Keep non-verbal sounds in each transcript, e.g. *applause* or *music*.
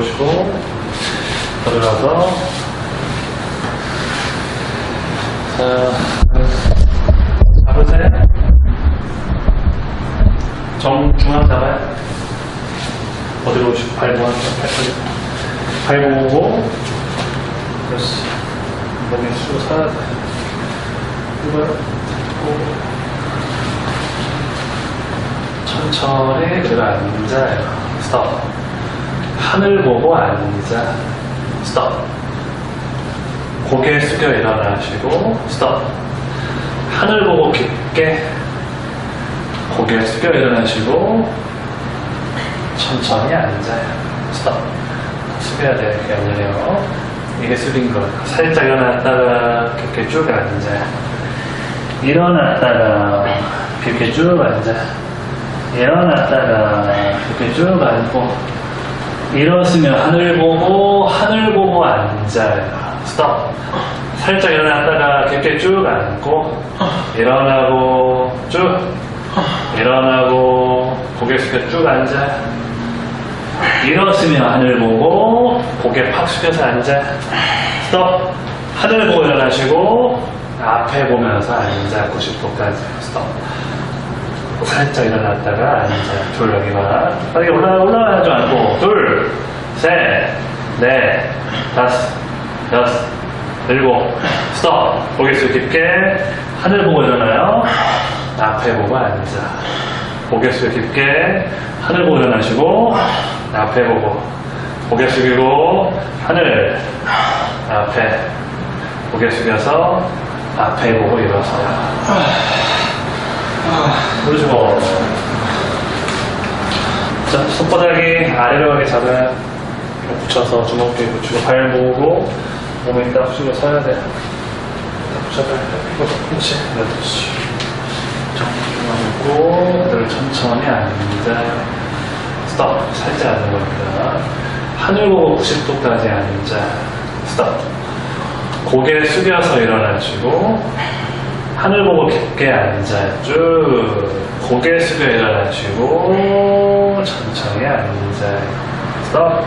들어오시고 들어가서. 자 잡으세요. 정 중앙 잡아요 어디로 오시고 발 모아서 발 모으고 그렇지. 몸에 수 서야 돼 이거요 천천히 들어 앉아요. 스톱 하늘 보고 앉아. 스톱. 고개 숙여 일어나시고 스톱. 하늘 보고 깊게 고개 숙여 일어나시고 천천히 앉아요. 스톱. 숙여야 돼. 이렇게 앉으래요. 이게 숙인 거. 살짝 일어났다가 깊게 쭉 앉아요 일어났다가 깊게 쭉 앉아. 일어났다가 깊게 쭉 앉고 일어서면 하늘 보고 하늘 보고 앉아요. 스톱. 살짝 일어났다가 깊게 쭉 앉고 일어나고 쭉 일어나고 고개 숙여 쭉 앉아. 일어서면 하늘 보고 고개 팍 숙여서 앉아. 스톱. 하늘 보고 일어나시고 앞에 보면서 앉아 90도까지. 스톱 살짝 일어났다가 둘 여기만 빨리 올라 올라가지 않고. 둘 셋 넷 다섯 여섯 일곱. 스톱. 숙여 깊게 하늘 보고 일어나요. 앞에 보고 앉아. 숙여 깊게 하늘 보고 일어나시고 앞에 보고. 고개 숙이고 하늘 앞에. 고개 숙여서 앞에 보고 일어서요 그러시고 자 손바닥이 아래로 가게 이렇게 붙여서 주먹에 붙이고 발 모으고 몸에 딱 숙여 서야 딱 붙여봐요 그렇지 그렇지 정중하고 늘 천천히 앉아요 스톱. 살짝 앉는 겁니다. 하늘 보고 90도까지 앉아 스톱. 고개 숙여서 일어나시고 하늘 보고 깊게 앉아 쭉 고개 숙여 일어나시고 천천히 앉아 스톱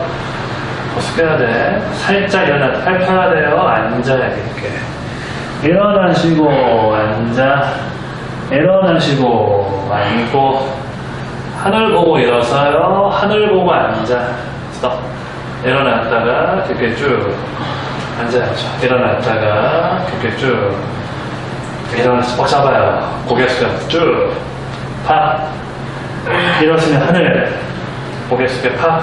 더 숙여야 돼. 살짝 일어나 팔 펴야 돼요. 앉아야 깊게. 일어나시고 앉아. 일어나시고 앉고 하늘 보고 일어서요. 하늘 보고 앉아. 스톱. 일어났다가 깊게 쭉 앉아야죠. 일어났다가 깊게 쭉 일어나서 꽉 잡아요. 고개 숙여 쭉 팍 일어서면 하늘. 고개 숙여 팍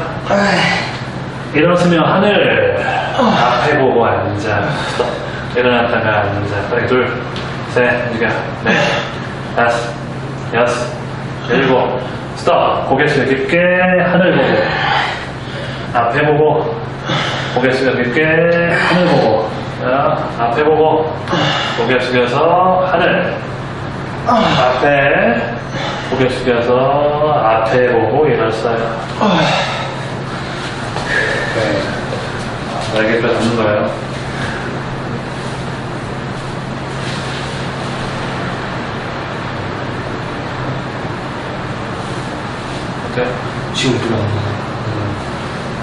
일어서면 하늘. 앞에 보고 앉아. 일어났다가 앉아. 빨리 둘셋 네가. 넷 다섯 여섯 일곱. 스톱. 고개 숙여 깊게 하늘 보고. 앞에 보고. 고개 숙여 깊게 하늘 보고 자, 앞에 보고 고개 숙여서 하늘 앞에 고개 숙여서 앞에 보고 일어서요 네. 날개뼈 잡는 거예요 어때? 지금 들어가는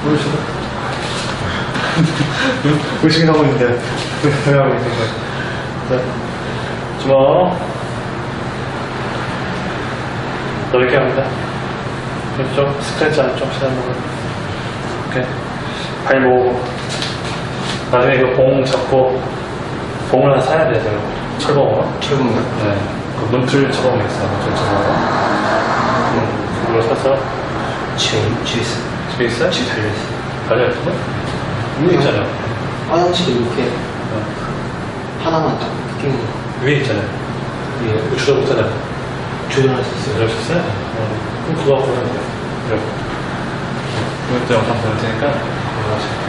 모르시나? *laughs* 의식하고 있는데 생각하고 있는 거예요. 네. 주먹 넓게 합니다. 좀 스크래치 안쪽 시작하는 거. 이렇게 발 모으고 나중에 이거 봉 잡고 봉을 하나 사야 돼요. 철봉을. 철분가? 네. 그 문틀 처럼 있어요. 문틀처럼. 음, 그걸 사서 제, 제 있어요. 집에 있어요? 제 달려있어요. 달려있어요? 위에 있잖아요. 화장실에 이렇게 네. 하나만 딱 끼는 거. 위에 있잖아요. 예, 주로 못하잖아요. 조절할 수 있어요. 이러셨어요? 어, 그럼 그거 갖고 하면 돼요. 이렇게. 이것도 영상 보낼 테니까 하세요.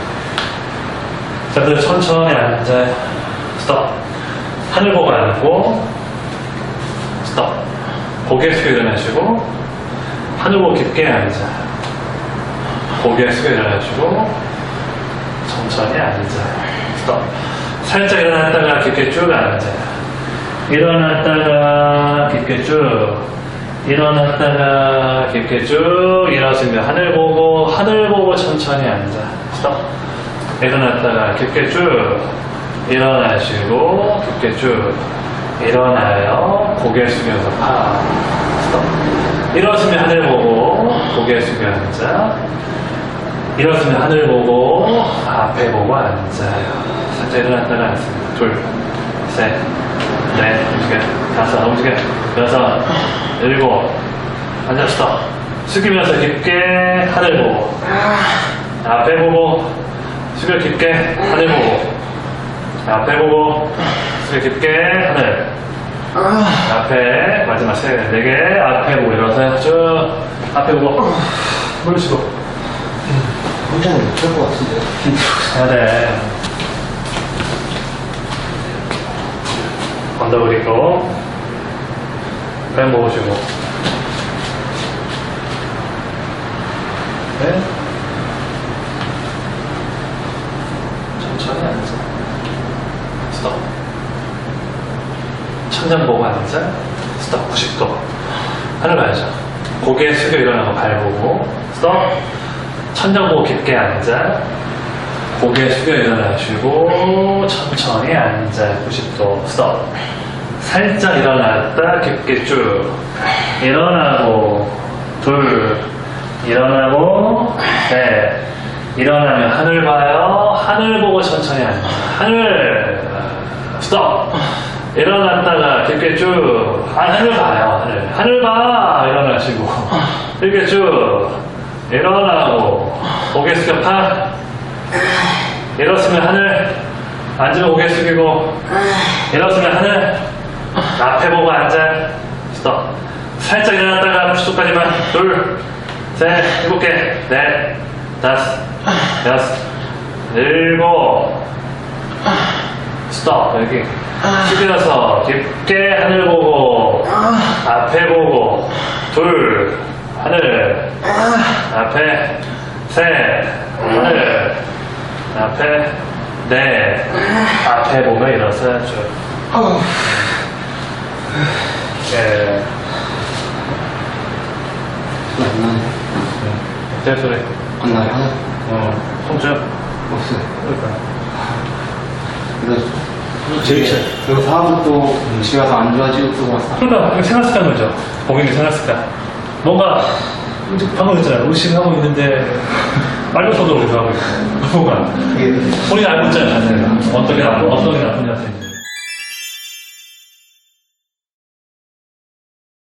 자, 그래서 천천히 앉아요. 스톱. 하늘 보고 앉고, 스톱. 고개 숙여 일어나시고, 하늘 보고 깊게 앉아. 고개 숙여 일어나시고, 천천히 앉아. 살짝 일어났다가 깊게 쭉 앉아. 일어났다가 깊게 쭉 일어났다가 깊게 쭉 일어서면 하늘 보고 하늘 보고 천천히 앉아 스톱 일어났다가 깊게 쭉 일어나시고 깊게 쭉 일어나요 고개 숙여서 파 일어서면 하늘 보고 고개 숙여 앉아 일어서면 하늘 보고 앞에 보고 앉아요. 살짝 일어났다가 앉습니다. 둘 셋 넷 움직여 다섯 움직여 여섯 일곱. 앉았어 숙이면서 깊게 하늘 보고. 앞에 보고 숙여 깊게 하늘 보고. 앞에 보고 숙여 깊게 하늘. 앞에 마지막 세네개 앞에 보고. 일어서 쭉 앞에 보고. 물 쉬고 혼자는 못할 것 같은데. 해야 돼 언더볼 입고 뱀 모으시고. 네? 천천히 앉아. 스톱. 천장 보고 앉아. 스톱. 90도. 하늘 봐야죠? 고개 숙여 일어나고 발 보고. 스톱 천장 보고 깊게 앉아 고개 숙여 일어나시고 천천히 앉아 90도 스톱. 살짝 일어났다 깊게 쭉. 일어나고 둘. 일어나고 셋. 일어나면 하늘 봐요. 하늘 보고 천천히 앉아. 하늘. 스톱. 일어났다가 깊게 쭉. 아, 하늘 봐요 하늘. 하늘 봐! 일어나시고. 이렇게 쭉 일어나고 고개 숙여 파 일었으면 하늘 앉으면 고개 숙이고. 일었으면 하늘 앞에 보고 앉아. 스톱 살짝 일어났다가 90도까지만. 둘셋 일곱 개넷 다섯 여섯 일곱. 스톱. 여기 숙여서 깊게 하늘 보고 앞에 보고. 둘 하늘 앞에 셋 하늘 앞에 네 앞에 보면 일어서야죠 예안 나네. 어때 소리 안 나요, 하나? 어 통증 없어요. 그러니까 그래서 제일 싫어. 그리고 다음은 또 집에 가서 안 좋아지고 또 왔어. 그러니까 습관 거죠 고객님 습관 뭔가 방금 했잖아요. 의식하고 있는데 빨리 속도로 하고 있고 뭔가? 이게 본인 알고 있잖아요. 어떻게 나쁘 어떤 게 나쁜지